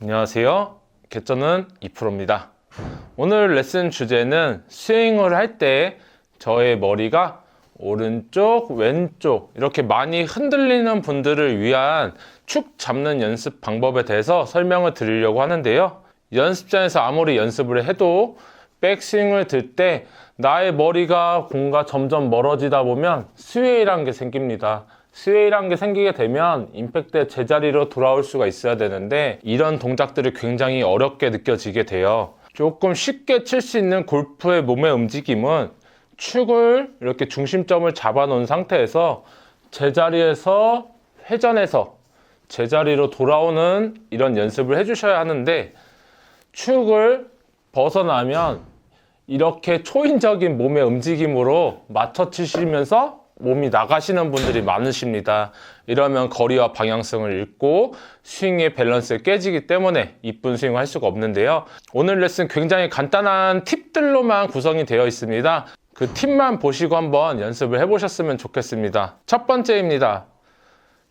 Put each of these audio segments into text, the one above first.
안녕하세요. 개쩌는 2프로입니다. 오늘 레슨 주제는 스윙을 할 때 저의 머리가 오른쪽, 왼쪽 이렇게 많이 흔들리는 분들을 위한 축 잡는 연습 방법에 대해서 설명을 드리려고 하는데요. 연습장에서 아무리 연습을 해도 백스윙을 들 때 나의 머리가 공과 점점 멀어지다 보면 스웨이라는 게 생깁니다. 스웨이라는 게 생기게 되면 임팩트의 제자리로 돌아올 수가 있어야 되는데 이런 동작들이 굉장히 어렵게 느껴지게 돼요. 조금 쉽게 칠 수 있는 골프의 몸의 움직임은 축을 이렇게 중심점을 잡아 놓은 상태에서 제자리에서 회전해서 제자리로 돌아오는 이런 연습을 해주셔야 하는데 축을 벗어나면 이렇게 초인적인 몸의 움직임으로 맞춰 치시면서 몸이 나가시는 분들이 많으십니다. 이러면 거리와 방향성을 잃고 스윙의 밸런스가 깨지기 때문에 이쁜 스윙을 할 수가 없는데요. 오늘 레슨 굉장히 간단한 팁들로만 구성이 되어 있습니다. 그 팁만 보시고 한번 연습을 해보셨으면 좋겠습니다. 첫 번째입니다.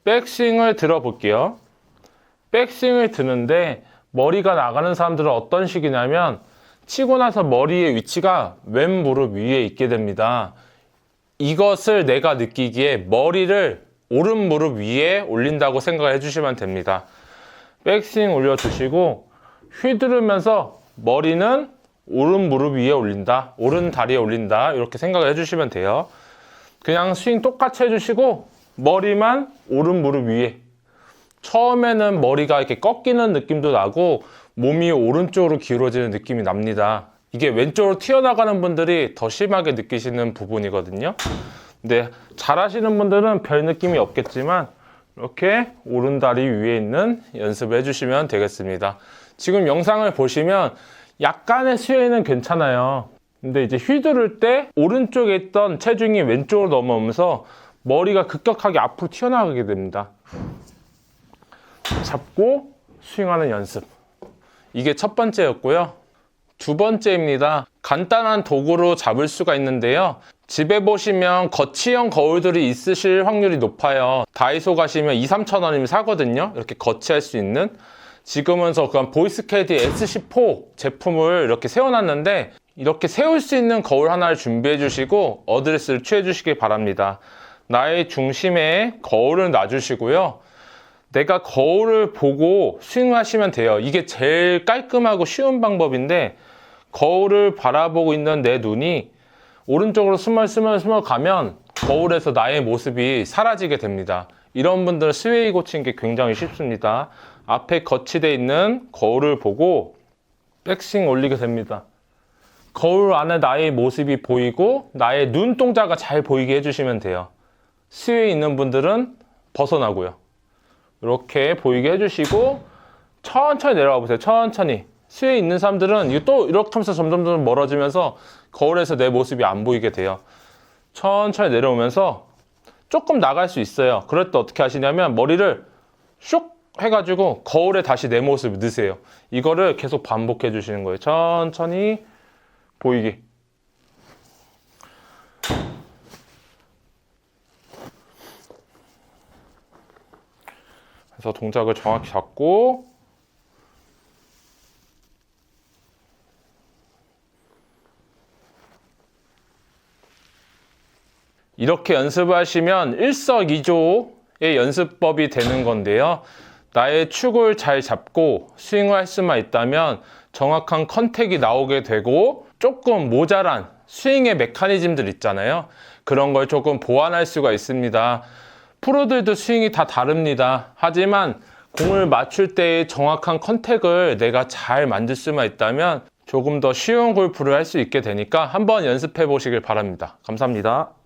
백스윙을 들어볼게요. 백스윙을 드는데 머리가 나가는 사람들은 어떤 식이냐면 치고 나서 머리의 위치가 왼 무릎 위에 있게 됩니다. 이것을 내가 느끼기에 머리를 오른 무릎 위에 올린다고 생각해 주시면 됩니다. 백스윙 올려주시고 휘두르면서 머리는 오른 무릎 위에 올린다. 오른 다리에 올린다. 이렇게 생각을 해주시면 돼요. 그냥 스윙 똑같이 해주시고 머리만 오른 무릎 위에 처음에는 머리가 이렇게 꺾이는 느낌도 나고 몸이 오른쪽으로 기울어지는 느낌이 납니다. 이게 왼쪽으로 튀어나가는 분들이 더 심하게 느끼시는 부분이거든요. 근데 잘 하시는 분들은 별 느낌이 없겠지만 이렇게 오른다리 위에 있는 연습을 해주시면 되겠습니다. 지금 영상을 보시면 약간의 스웨이는 괜찮아요. 근데 이제 휘두를 때 오른쪽에 있던 체중이 왼쪽으로 넘어오면서 머리가 급격하게 앞으로 튀어나가게 됩니다. 잡고 스윙하는 연습. 이게 첫 번째였고요. 두 번째입니다. 간단한 도구로 잡을 수가 있는데요. 집에 보시면 거치형 거울들이 있으실 확률이 높아요. 다이소 가시면 2, 3천 원이면 사거든요. 이렇게 거치할 수 있는. 지금은 저 그냥 보이스캐디 SC4 제품을 이렇게 세워놨는데 이렇게 세울 수 있는 거울 하나를 준비해 주시고 어드레스를 취해 주시기 바랍니다. 나의 중심에 거울을 놔주시고요. 내가 거울을 보고 스윙하시면 돼요. 이게 제일 깔끔하고 쉬운 방법인데 거울을 바라보고 있는 내 눈이 오른쪽으로 스멀스멀 스멀 가면 거울에서 나의 모습이 사라지게 됩니다. 이런 분들은 스웨이 고치는 게 굉장히 쉽습니다. 앞에 거치되어 있는 거울을 보고 백스윙 올리게 됩니다. 거울 안에 나의 모습이 보이고 나의 눈동자가 잘 보이게 해주시면 돼요. 스웨이 있는 분들은 벗어나고요. 이렇게 보이게 해주시고 천천히 내려가 보세요. 천천히. 수에 있는 사람들은 이거 또 이렇게 하면서 점점 점 멀어지면서 거울에서 내 모습이 안 보이게 돼요. 천천히 내려오면서 조금 나갈 수 있어요. 그럴 때 어떻게 하시냐면 머리를 슉 해가지고 거울에 다시 내 모습을 넣으세요. 이거를 계속 반복해 주시는 거예요. 천천히 보이게. 그래서 동작을 정확히 잡고 이렇게 연습을 하시면 일석이조의 연습법이 되는 건데요. 나의 축을 잘 잡고 스윙을 할 수만 있다면 정확한 컨택이 나오게 되고 조금 모자란 스윙의 메커니즘들 있잖아요. 그런 걸 조금 보완할 수가 있습니다. 프로들도 스윙이 다 다릅니다. 하지만 공을 맞출 때의 정확한 컨택을 내가 잘 만들 수만 있다면 조금 더 쉬운 골프를 할 수 있게 되니까 한번 연습해 보시길 바랍니다. 감사합니다.